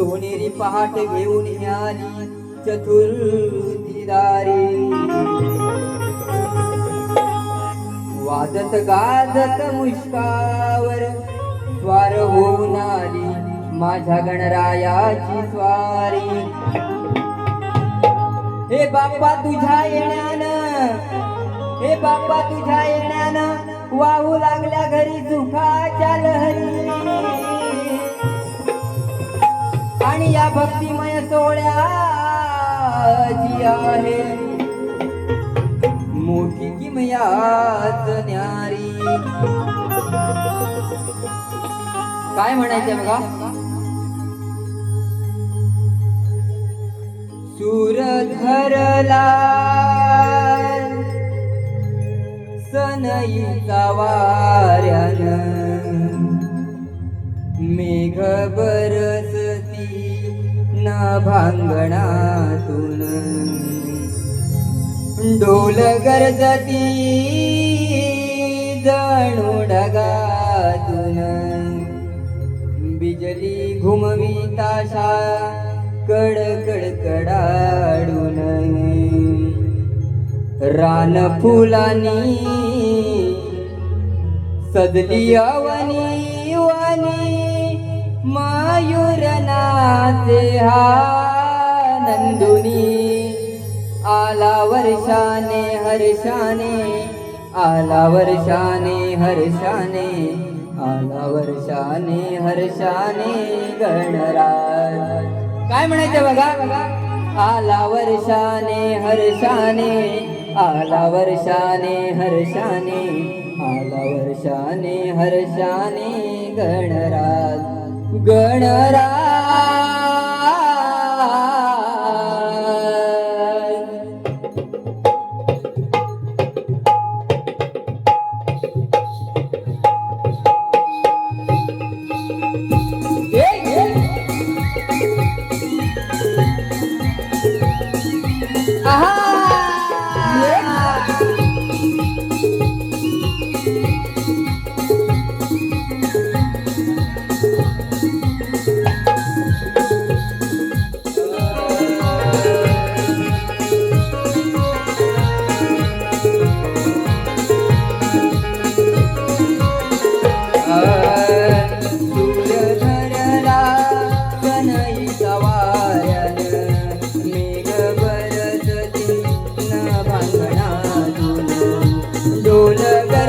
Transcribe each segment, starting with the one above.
सोनेरी पहाट घेऊन आली चतुर्थीदारी वाजत गाजत मुष्कावर स्वार होऊन आली माझ्या गणरायाची स्वारी. हे बाप्पा तुझ्या येण्यानं हे बाप्पा तुझ्या येण्यानं वाहू लागल्या घरी सुखाच्या लहरी. आणि या भक्तिमय सोहळ्याची आहे. मोठी किमयाच न्यारी. काय म्हणायचं बघा? सूर धरला सनईचा वाऱ्यान मेघ बर भांगणातून. डोल गरजती जणू ढगातून बिजली घुमवी ताशा कडकड कडाडून रान फुलानी सदली अवनी वानी. मयूर नाचे हा नंदुनी आला वर्षाने हर्षाने आला वर्षाने हर्षाने आला वर्षाने हर्षाने गणराज. काय म्हणायचं बघा बघा? आला वर्षाने हर्षाने आला वर्षाने हर्षाने आला वर्षाने हर्षाने गणराज. गणरा Yeah.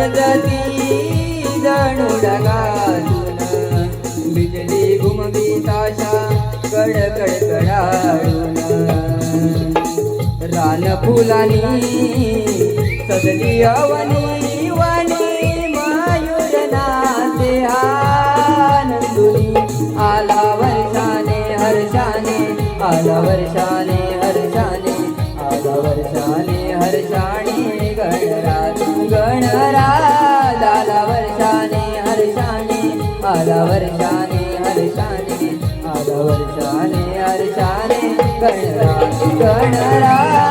गरजती जणू ढगातून बिजली घुमवी ताशा कडकड रान फुलानी सदली अवनी आला वर्षाने हर्षाने आला वर्षाने हर्षाने गणराज गणराज.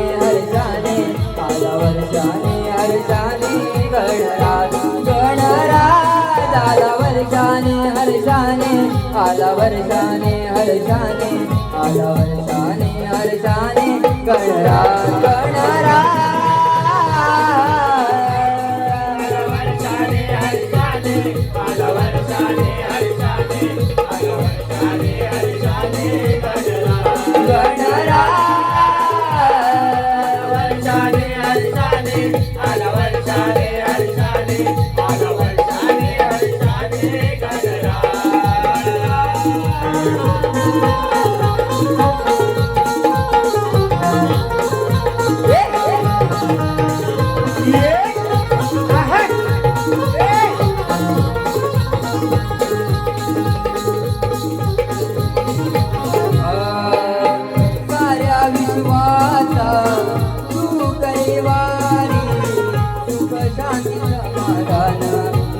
हर्षाने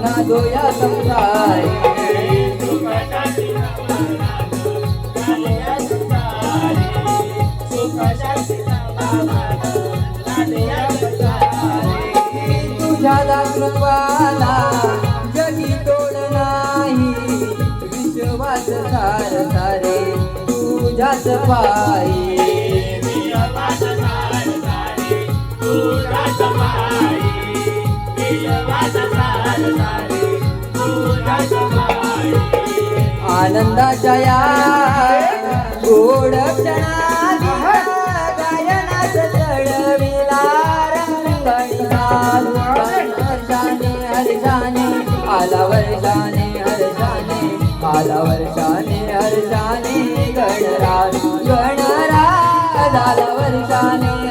नादोया संसारी तुझ्या दाखवाला जगी तोड नाही विश्वास सार सारे तुझ्याच पायी आनंदाच्या या गोड क्षणात गायनात चढविला रंगणी वर्षाने हर्षाने आला वर्षाने आला वर्षाने गणराज गणराज वर्षाने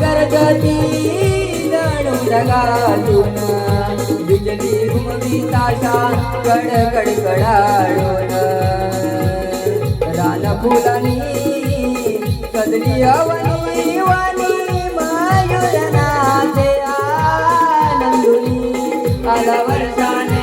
दोन जणू ढगातून बिजली घुमवी ताशा कड कड कडाळून रान फुलानी कदली अवनी वाणी मायुरनाचे आनंदुनी आला वर्षाने.